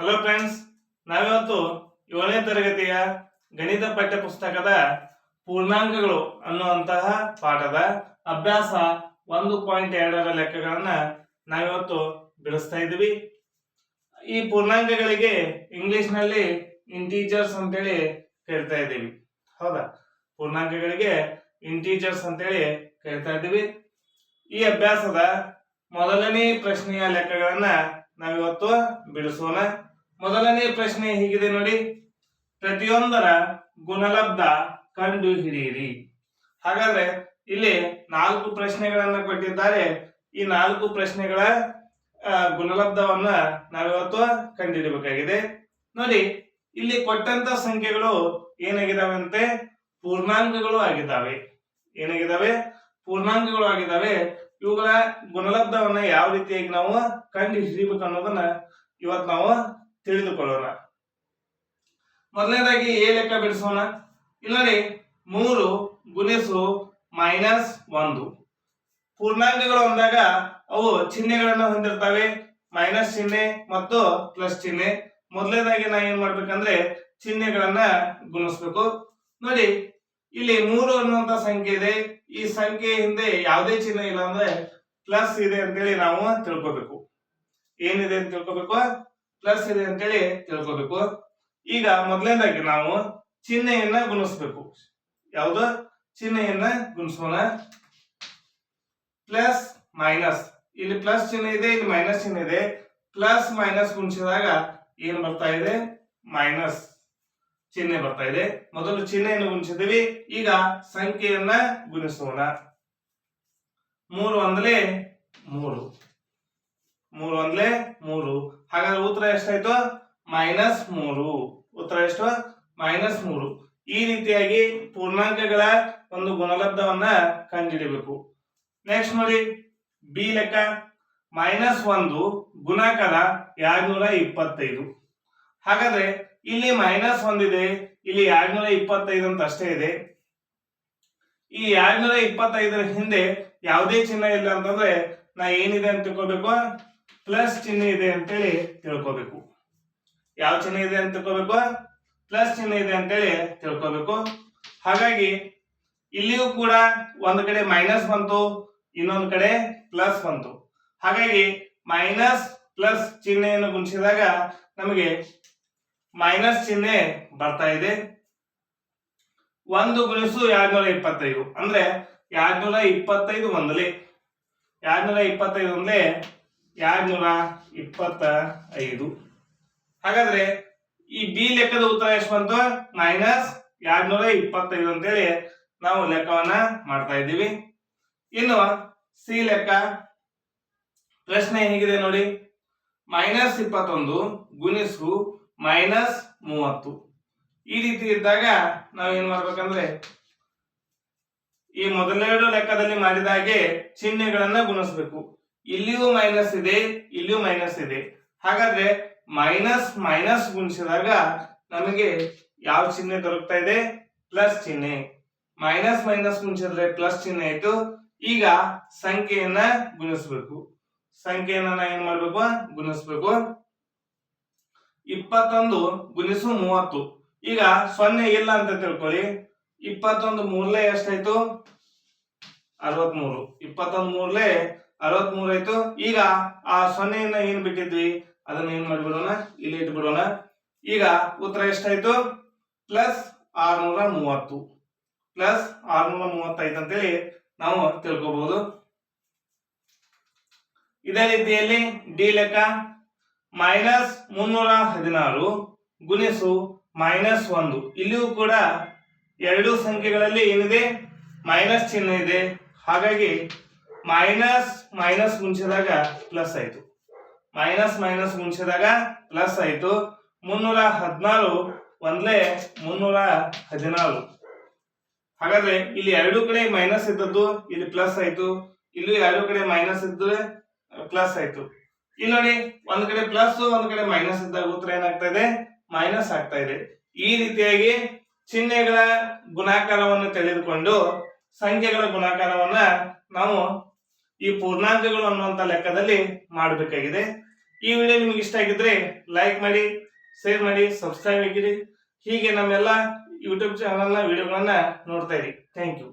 Hello friends ನಾವಿವತ್ತು ಏಳನೇ ತರಗತಿಯ ಗಣಿತ ಪಠ್ಯ ಪುಸ್ತಕದ ಪೂರ್ಣಾಂಕಗಳು ಅನ್ನುವಂತಹ ಪಾಠದ ಅಭ್ಯಾಸ ಒಂದು ಪಾಯಿಂಟ್ ಎರಡರ ಲೆಕ್ಕಗಳನ್ನ ನಾವಿವತ್ತು ಬಿಡಿಸ್ತಾ ಇದ್ದೀವಿ. ಈ ಪೂರ್ಣಾಂಕಗಳಿಗೆ ಇಂಗ್ಲಿಷ್ನಲ್ಲಿ ಇಂಟೀಜರ್ಸ್ ಅಂತೇಳಿ ಕರಿತಾ ಇದ್ದೀವಿ. ಹೌದಾ? ಪೂರ್ಣಾಂಕಗಳಿಗೆ ಇಂಟೀಜರ್ಸ್ ಅಂತೇಳಿ ಕರಿತಾ ಇದ್ದೀವಿ. ಈ ಅಭ್ಯಾಸದ ಮೊದಲನೇ ಪ್ರಶ್ನೆಯ ಲೆಕ್ಕಗಳನ್ನ ನಾವಿವತ್ತು ಬಿಡಿಸೋಣ. ಮೊದಲನೇ ಪ್ರಶ್ನೆ ಹೀಗಿದೆ ನೋಡಿ. ಪ್ರತಿಯೊಂದರ ಗುಣಲಬ್ಧ ಕಂಡು ಹಿಡಿಯಿರಿ. ಹಾಗಾದ್ರೆ ಇಲ್ಲಿ ನಾಲ್ಕು ಪ್ರಶ್ನೆಗಳನ್ನ ಕೊಟ್ಟಿದ್ದಾರೆ. ಈ ನಾಲ್ಕು ಪ್ರಶ್ನೆಗಳ ಗುಣಲಬ್ಧವನ್ನ ನಾವಿವತ್ತು ಕಂಡುಹಿಡಬೇಕಾಗಿದೆ ನೋಡಿ, ಇಲ್ಲಿ ಕೊಟ್ಟಂತ ಸಂಖ್ಯೆಗಳು ಏನಾಗಿದಾವಂತೆ? ಪೂರ್ಣಾಂಕಗಳು ಆಗಿದ್ದಾವೆ ಏನಾಗಿದ್ದಾವೆ ಪೂರ್ಣಾಂಕಗಳು ಆಗಿದ್ದಾವೆ ಇವುಗಳ ಗುಣಲಬ್ಧವನ್ನ ಯಾವ ರೀತಿಯಾಗಿ ನಾವು ಕಂಡು ಹಿಡಿಬೇಕು ಅನ್ನೋದನ್ನ ಇವತ್ತು ನಾವು ತಿಳಿದುಕೊಳ್ಳೋಣ. ಮೊದಲನೇದಾಗಿ ಎ ಲೆಕ್ಕ ಬಿಡಿಸೋಣ. ಇಲ್ಲಿ ನೋಡಿ, ಮೂರು ಗುಣಿಸು ಮೈನಸ್ ಒಂದು. ಪೂರ್ಣಾಂಕಗಳು ಅಂದಾಗ ಅವು ಚಿಹ್ನೆಗಳನ್ನು ಹೊಂದಿರ್ತವೆ. ಮೈನಸ್ ಚಿಹ್ನೆ ಮತ್ತು ಪ್ಲಸ್ ಚಿಹ್ನೆ. ಮೊದಲನೇದಾಗಿ ನಾ ಏನ್ ಮಾಡ್ಬೇಕಂದ್ರೆ ಚಿಹ್ನೆಗಳನ್ನ ಗುಣಿಸ್ಬೇಕು. ನೋಡಿ, ಇಲ್ಲಿ ಮೂರು ಅನ್ನುವಂತ ಸಂಖ್ಯೆ ಇದೆ. ಈ ಸಂಖ್ಯೆ ಹಿಂದೆ ಯಾವುದೇ ಚಿಹ್ನೆ ಇಲ್ಲ ಅಂದ್ರೆ ಪ್ಲಸ್ ಇದೆ ಅಂತೇಳಿ ನಾವು ತಿಳ್ಕೋಬೇಕು. ಏನಿದೆ ಅಂತ ತಿಳ್ಕೊಬೇಕು? ಪ್ಲಸ್ ಇದೆ ಅಂತೇಳಿ ತಿಳ್ಕೋಬೇಕು. ಈಗ ಮೊದಲನೇದಾಗಿ ನಾವು ಚಿಹ್ನೆಯನ್ನ ಗುಣಿಸ್ಬೇಕು. ಯಾವುದು? ಚಿಹ್ನೆಯನ್ನ ಗುಣಿಸೋಣ. Plus, minus. ಇಲ್ಲಿ ಪ್ಲಸ್ ಚಿಹ್ನೆ ಇದೆ, ಇಲ್ಲಿ ಮೈನಸ್ ಚಿಹ್ನೆ ಇದೆ. ಪ್ಲಸ್, ಮೈನಸ್ ಗುಣಿಸಿದಾಗ ಏನ್ ಬರ್ತಾ ಇದೆ? ಮೈನಸ್ ಚಿಹ್ನೆ ಬರ್ತಾ ಇದೆ. ಮೊದಲು ಚಿಹ್ನೆಯನ್ನು ಗುಣಿಸಿದೀವಿ ಈಗ ಸಂಖ್ಯೆಯನ್ನ ಗುಣಿಸೋಣ. ಮೂರು ಅಂದ್ರೆ ಮೂರು. ಮೂರು ಒಂದ್ಲೆ ಮೂರು. ಹಾಗಾದ್ರೆ ಉತ್ತರ ಎಷ್ಟಾಯ್ತು? ಮೈನಸ್ ಮೂರು. ಉತ್ತರ ಎಷ್ಟು? ಮೈನಸ್ ಮೂರು. ಈ ರೀತಿಯಾಗಿ ಪೂರ್ಣಾಂಕಗಳ ಒಂದು ಗುಣಲಬ್ಧವನ್ನ ಕಂಡುಹಿಡಿಬೇಕು. ನೆಕ್ಸ್ಟ್ ನೋಡಿ ಬಿ ಲೆಕ್ಕ. ಮೈನಸ್ ಒಂದು ಗುಣಾಕಾರ ಎರಡ್ನೂರ ಇಪ್ಪತ್ತೈದು. ಹಾಗಾದ್ರೆ ಇಲ್ಲಿ ಮೈನಸ್ ಒಂದಿದೆ, ಇಲ್ಲಿ ಎರಡ್ನೂರ ಇಪ್ಪತ್ತೈದು ಅಂತ ಅಷ್ಟೇ ಇದೆ. ಈ ಎರಡ್ನೂರ ಇಪ್ಪತ್ತೈದರ ಹಿಂದೆ ಯಾವುದೇ ಚಿಹ್ನೆ ಇಲ್ಲ ಅಂತಂದ್ರೆ ನಾ ಏನಿದೆ ಅಂತ ತಿಳ್ಕೊಬೇಕು? ಪ್ಲಸ್ ಚಿಹ್ನೆ ಇದೆ ಅಂತೇಳಿ ತಿಳ್ಕೋಬೇಕು. ಯಾವ ಚಿಹ್ನೆ ಇದೆ ಅಂತ ತಿಳ್ಕೋಬೇಕು? ಪ್ಲಸ್ ಚಿಹ್ನೆ ಇದೆ ಅಂತೇಳಿ ತಿಳ್ಕೋಬೇಕು. ಹಾಗಾಗಿ ಇಲ್ಲಿಯೂ ಕೂಡ ಒಂದು ಕಡೆ ಮೈನಸ್ ಬಂತು, ಇನ್ನೊಂದು ಕಡೆ ಪ್ಲಸ್ ಬಂತು. ಹಾಗಾಗಿ ಮೈನಸ್ ಪ್ಲಸ್ ಚಿಹ್ನೆಯನ್ನು ಗುಣಿಸಿದಾಗ ನಮಗೆ ಮೈನಸ್ ಚಿಹ್ನೆ ಬರ್ತಾ ಇದೆ. ಒಂದು ಗುಣಿಸು ಎರಡ್ನೂರ ಇಪ್ಪತ್ತೈದು. ಅಂದ್ರೆ ಎರಡ್ನೂರ ಇಪ್ಪತ್ತೈದು ಒಂದಲೇ. ಎರಡ್ನೂರ ಇಪ್ಪತ್ತೈದು ಒಂದಲೇ ಎರಡ್ನೂರ ಇಪ್ಪತ್ತ ಐದು ಹಾಗಾದ್ರೆ ಈ ಬಿ ಲೆಕ್ಕದ ಉತ್ತರ ಎಷ್ಟು ಬಂತು? ಮೈನಸ್ ಎರಡ್ನೂರ ಇಪ್ಪತ್ತೈದು ಅಂತೇಳಿ ನಾವು ಲೆಕ್ಕವನ್ನ ಮಾಡ್ತಾ ಇದ್ದೀವಿ. ಇನ್ನು ಸಿ ಲೆಕ್ಕ ಪ್ರಶ್ನೆ ಹೇಗಿದೆ ನೋಡಿ. ಮೈನಸ್ ಇಪ್ಪತ್ತೊಂದು ಗುಣಿಸು ಮೈನಸ್ ಮೂವತ್ತು. ಈ ರೀತಿ ಇದ್ದಾಗ ನಾವು ಏನ್ ಮಾಡ್ಬೇಕಂದ್ರೆ ಈ ಮೊದಲೆರಡು ಲೆಕ್ಕದಲ್ಲಿ ಮಾಡಿದ ಹಾಗೆ ಚಿಹ್ನೆಗಳನ್ನ ಗುಣಿಸ್ಬೇಕು. ಇಲ್ಲಿಯೂ ಮೈನಸ್ ಇದೆ, ಇಲ್ಲಿಯೂ ಮೈನಸ್ ಇದೆ. ಹಾಗಾದ್ರೆ ಮೈನಸ್ ಮೈನಸ್ ಗುಣಿಸಿದಾಗ ನಮಗೆ ಯಾವ ಚಿಹ್ನೆ ದೊರಕ್ತಾ ಇದೆ? ಪ್ಲಸ್ ಚಿಹ್ನೆ. ಮೈನಸ್ ಮೈನಸ್ ಗುಣಿಸಿದ್ರೆ ಪ್ಲಸ್ ಚಿಹ್ನೆ ಆಯ್ತು. ಈಗ ಸಂಖ್ಯೆಯನ್ನ ಗುಣಿಸ್ಬೇಕು. ಸಂಖ್ಯೆಯನ್ನ ನಾ ಏನ್ ಮಾಡ್ಬೇಕು? ಗುಣಿಸ್ಬೇಕು. ಇಪ್ಪತ್ತೊಂದು ಗುಣಿಸು ಮೂವತ್ತು. ಈಗ ಸೊನ್ನೆ ಇಲ್ಲ ಅಂತ ತಿಳ್ಕೊಳ್ಳಿ. ಇಪ್ಪತ್ತೊಂದು ಮೂರ್ಲೆ ಎಷ್ಟಾಯ್ತು? ಅರವತ್ಮೂರು. ಇಪ್ಪತ್ತೊಂದು ಮೂರ್ಲೆ ಅರವತ್ಮೂರು ಆಯ್ತು. ಈಗ ಆ ಸೊನ್ನೆಯನ್ನ ಏನ್ ಬಿಟ್ಟಿದ್ವಿ? ಅದನ್ನ ಏನ್ ಮಾಡಿಬಿಡೋಣ? ಇಲ್ಲಿ ಇಟ್ಬಿಡೋಣ. ಈಗ ಉತ್ತರ ಎಷ್ಟಾಯ್ತು? ಪ್ಲಸ್ ಆರ್ನೂರ ಮೂವತ್ತು. ಪ್ಲಸ್ ಆರ್ನೂರ ಮೂವತ್ತೈದು ಅಂತೇಳಿ ನಾವು ತಿಳ್ಕೊಬಹುದು ಇದೇ ರೀತಿಯಲ್ಲಿ ಡಿ ಲೆಕ್ಕ. ಮೈನಸ್ ಮುನ್ನೂರ ಹದಿನಾರು ಗುಣಿಸು ಮೈನಸ್ ಒಂದು. ಇಲ್ಲಿಯೂ ಕೂಡ ಎರಡು ಸಂಖ್ಯೆಗಳಲ್ಲಿ ಏನಿದೆ? ಮೈನಸ್ ಚಿಹ್ನೆ ಇದೆ. ಹಾಗಾಗಿ ಮೈನಸ್ ಮೈನಸ್ ಮುಂಚೆದಾಗ ಪ್ಲಸ್ ಆಯ್ತು. ಮೈನಸ್ ಮೈನಸ್ ಮುಂಚೆದಾಗ ಪ್ಲಸ್ ಆಯ್ತು. ಮುನ್ನೂರ ಹದಿನಾರು ಒಂದ್ಲೆ ಮುನ್ನೂರ ಹದಿನಾರು ಹಾಗಾದ್ರೆ ಇಲ್ಲಿ ಎರಡು ಕಡೆ ಮೈನಸ್ ಇದ್ದದ್ದು ಇಲ್ಲಿ ಪ್ಲಸ್ ಆಯ್ತು. ಇಲ್ಲೂ ಎರಡು ಕಡೆ ಮೈನಸ್ ಇದ್ದರೆ ಪ್ಲಸ್ ಆಯ್ತು. ಇಲ್ಲಿ ನೋಡಿ, ಒಂದ್ ಕಡೆ ಪ್ಲಸ್, ಒಂದ್ ಕಡೆ ಮೈನಸ್ ಇದ್ದಾಗ ಉತ್ತರ ಏನಾಗ್ತಾ ಇದೆ? ಮೈನಸ್ ಆಗ್ತಾ ಇದೆ. ಈ ರೀತಿಯಾಗಿ ಚಿಹ್ನೆಗಳ ಗುಣಾಕಾರವನ್ನು ತಿಳಿದುಕೊಂಡು ಸಂಖ್ಯೆಗಳ ಗುಣಾಕಾರವನ್ನ ನಾವು ಈ ಪೂರ್ಣಾಂಕಗಳು ಅನ್ನುವಂತ ಲೆಕ್ಕದಲ್ಲಿ ಮಾಡಬೇಕಾಗಿದೆ. ಈ ವಿಡಿಯೋ ನಿಮ್ಗೆ ಇಷ್ಟ ಆಗಿದ್ರೆ ಲೈಕ್ ಮಾಡಿ ಶೇರ್ ಮಾಡಿ ಸಬ್ಸ್ಕ್ರೈಬ್ ಆಗಿರಿ. ಹೀಗೆ ನಮ್ಮೆಲ್ಲ ಯೂಟ್ಯೂಬ್ ಚಾನಲ್ನ ವಿಡಿಯೋಗಳನ್ನ ನೋಡ್ತಾ ಇರಿ. Thank you